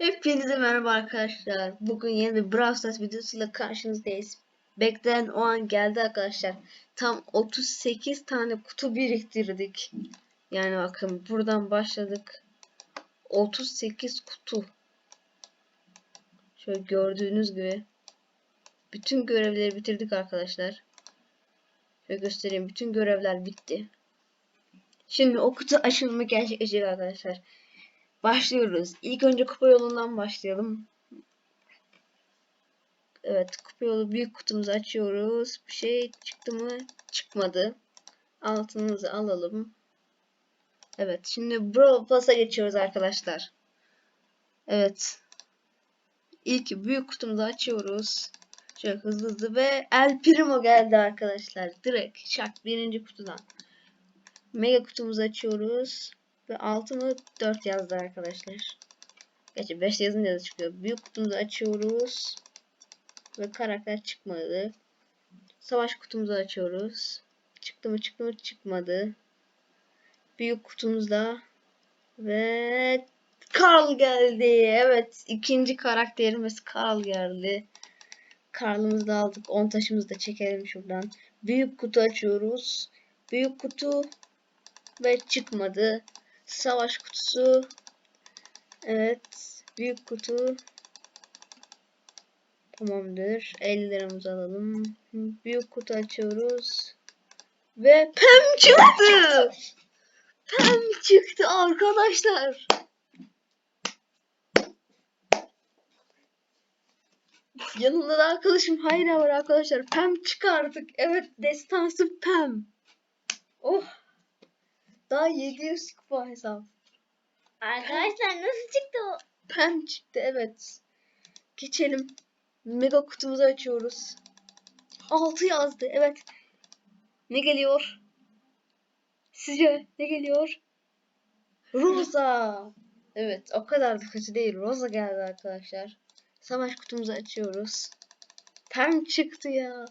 Hepinize merhaba arkadaşlar. Bugün yeni bir Brawl Stars videosuyla karşınızdayız. Beklenen o an geldi arkadaşlar. Tam 38 tane kutu biriktirdik. Yani bakın buradan başladık. 38 kutu. Şöyle gördüğünüz gibi. Bütün görevleri bitirdik arkadaşlar. Şöyle göstereyim. Bütün görevler bitti. Şimdi o kutu açılımı gerçekleşecek arkadaşlar. Başlıyoruz. İlk önce kupa yolundan başlayalım. Evet kupa yolu büyük kutumuzu açıyoruz. Bir şey çıktı mı? Çıkmadı. Altınımızı alalım. Evet şimdi Brawl Pass'a geçiyoruz arkadaşlar. Evet. İlk büyük kutumuzu açıyoruz. Şöyle hızlı hızlı ve El Primo geldi arkadaşlar. Direkt şak birinci kutudan. Mega kutumuzu açıyoruz. Ve 6 mı 4 yazdı arkadaşlar. Gerçi 5 yazınca da çıkıyor. Büyük kutumuzu açıyoruz. Ve karakter çıkmadı. Savaş kutumuzu açıyoruz. Çıktı mı çıktı mı çıkmadı. Büyük kutumuzda. Ve Carl geldi. Evet ikinci karakterimiz Carl geldi. Carl'ımızı da aldık. 10 taşımızı da çekelim şuradan. Büyük kutu açıyoruz. Büyük kutu ve çıkmadı. Savaş kutusu. Evet. Büyük kutu. Tamamdır. 50 liramızı alalım. Büyük kutu açıyoruz. Ve pem çıktı. Pem çıktı arkadaşlar. Yanımda da arkadaşım Hayra var arkadaşlar. Pem çıkardık. Evet destansı Pem. Oh. Daha 700 kupa hesap. Arkadaşlar nasıl çıktı o? Pem çıktı evet. Geçelim. Mega kutumuzu açıyoruz. 6 yazdı evet. Ne geliyor? Sizce ne geliyor? Rosa. Evet o kadar da kötü değil. Rosa geldi arkadaşlar. Savaş kutumuzu açıyoruz. Pem çıktı ya.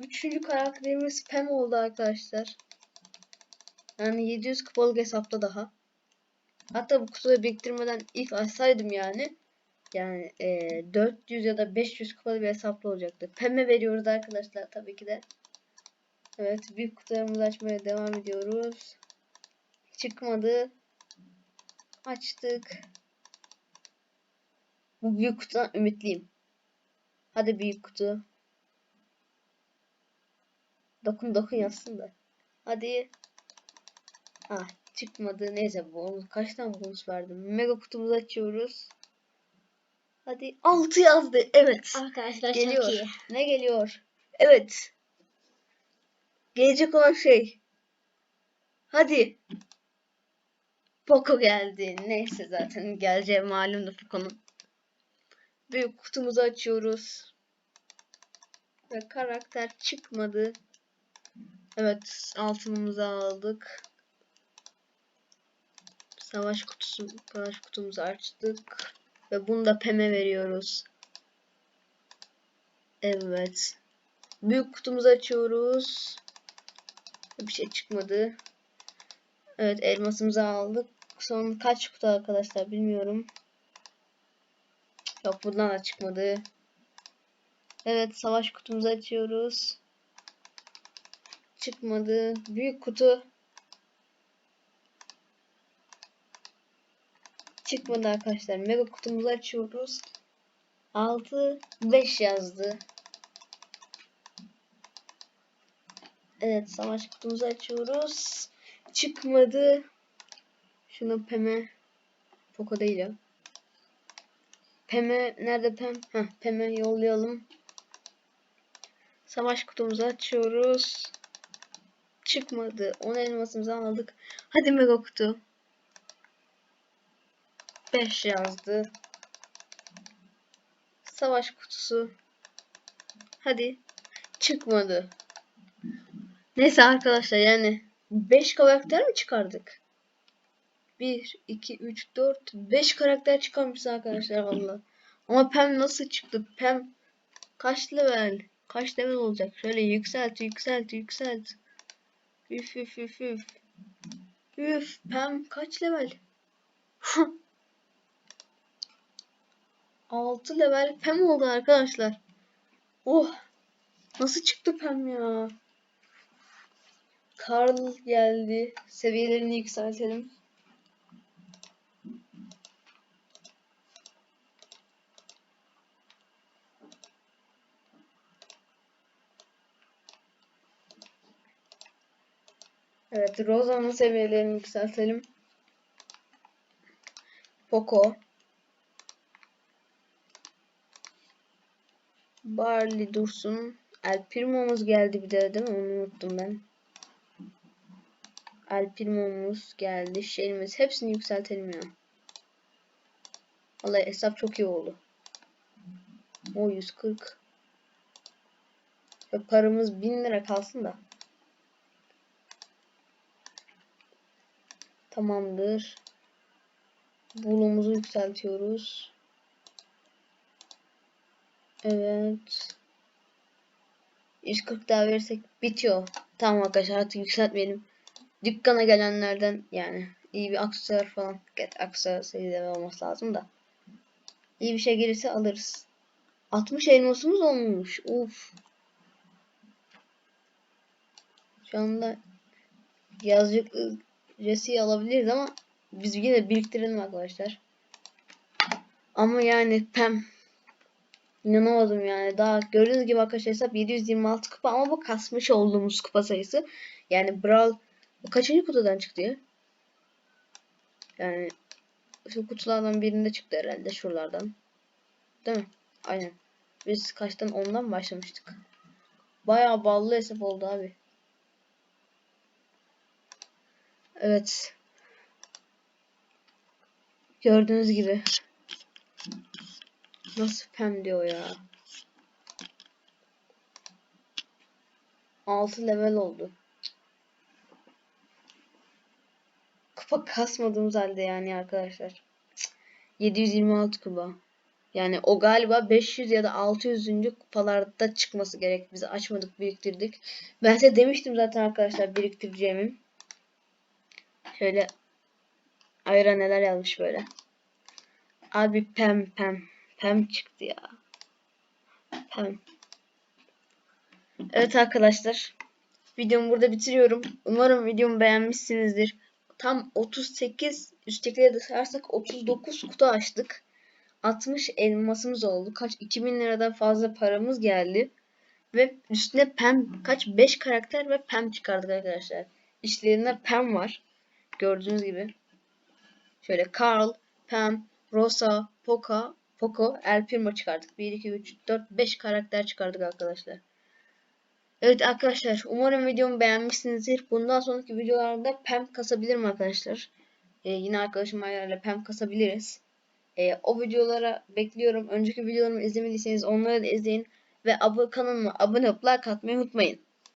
Üçüncü karakterimiz Pem oldu arkadaşlar. Yani 700 kupalık hesapta daha. Hatta bu kutuyu biriktirmeden ilk açsaydım yani. Yani e, 400 ya da 500 kupalı bir hesaplı olacaktı. Pem'e veriyoruz arkadaşlar tabii ki de. Evet büyük kutularımızı açmaya devam ediyoruz. Çıkmadı. Açtık. Bu büyük kutudan ümitliyim. Hadi büyük kutu. Dokun dokun yazsın da. Hadi. Ah çıkmadı. Neyse bonus. Kaç tane bonus verdim? Mega kutumuzu açıyoruz. Hadi 6 yazdı. Evet. Arkadaşlar Geliyor. çok iyi. Ne geliyor? Evet. Gelecek olan şey. Hadi. Poco geldi. Neyse zaten geleceği malumdu Poco'nun. Büyük kutumuzu açıyoruz. Ve karakter çıkmadı. Evet altınımızı aldık. Savaş kutusu, savaş kutumuzu açtık. Ve bunu da Pem'e veriyoruz. Evet. Büyük kutumuzu açıyoruz. Bir şey çıkmadı. Evet elmasımızı aldık. Son kaç kutu arkadaşlar bilmiyorum. Yok buradan da çıkmadı. Evet savaş kutumuzu açıyoruz. Çıkmadı. Büyük kutu. Çıkmadı arkadaşlar. Mega kutumuzu açıyoruz. 6 5 yazdı. Evet savaş kutumuzu açıyoruz. Çıkmadı. Şunu Pem'e Poco değil ya. Pem'e nerede Pem? Heh, Pem'e yollayalım. Savaş kutumuzu açıyoruz. Çıkmadı. 10 elmasımızı aldık. Hadi mega kutu. 5 yazdı. Savaş kutusu. Hadi. Çıkmadı. Neyse arkadaşlar yani 5 karakter mi çıkardık? 1, 2, 3, 4, 5 karakter çıkarmışız arkadaşlar valla. Ama Pem nasıl çıktı? Pem kaç level? Kaç level olacak? Şöyle yükselt, yükselt, yükselt. Üf üf üf üf. Üf Pem kaç level? Altı level Pem oldu arkadaşlar. Oh. Nasıl çıktı Pem ya? Karl geldi. Seviyelerini yükseltelim. Evet, Rosa'nın seviyelerini yükseltelim. Poco. Barley dursun. El geldi bir de değil mi? Onu unuttum ben. El geldi. Şeyimiz hepsini yükseltelim ya. Vallahi hesap çok iyi oldu. O 140. Ve paramız 1000 lira kalsın da. Tamamdır. Bulumuzu yükseltiyoruz. Evet. 140 daha verirsek bitiyor. Tamam arkadaşlar artık yükseltmeyelim. Dükkana gelenlerden yani iyi bir aksesuar falan. Get aksesuar seride olması lazım da. İyi bir şey gelirse alırız. 60 elmasımız olmuş. Uf. Şu anda yazıcık Jesse'yi alabiliriz ama biz yine biriktirelim arkadaşlar. Ama yani Pem İnanamadım yani. Daha gördüğünüz gibi arkadaşlar hesap 726 kupa ama bu kasmış olduğumuz kupa sayısı. Yani Brawl kaçıncı kutudan çıktı ya? Yani şu kutulardan birinde çıktı herhalde şuralardan. Değil mi? Aynen. Biz kaçtan ondan başlamıştık. Bayağı ballı hesap oldu abi. Evet. Gördüğünüz gibi. Nasıl pem diyor ya. 6 level oldu. Kupa kasmadığımız halde yani arkadaşlar. 726 kupa. Yani o galiba 500 ya da 600. kupalarda çıkması gerek. Biz açmadık, biriktirdik. Ben size demiştim zaten arkadaşlar biriktireceğimi. Şöyle Ayra neler yazmış böyle. Abi pem pem. Pem çıktı ya. Pem. Evet arkadaşlar. Videomu burada bitiriyorum. Umarım videomu beğenmişsinizdir. Tam 38 üsttekileri de sayarsak 39 kutu açtık. 60 elmasımız oldu. Kaç 2000 liradan fazla paramız geldi. Ve üstüne pem kaç 5 karakter ve pem çıkardık arkadaşlar. İşlerinde pem var. Gördüğünüz gibi. Şöyle Carl, Pam, Rosa, Poca, Poco, El Primo çıkardık. 1, 2, 3, 4, 5 karakter çıkardık arkadaşlar. Evet arkadaşlar umarım videomu beğenmişsinizdir. Bundan sonraki videolarda Pam kasabilirim arkadaşlar. Ee, yine arkadaşım ayarla Pam kasabiliriz. Ee, o videolara bekliyorum. Önceki videolarımı izlemediyseniz onları da izleyin. Ve abone kanalıma abone olup like atmayı unutmayın.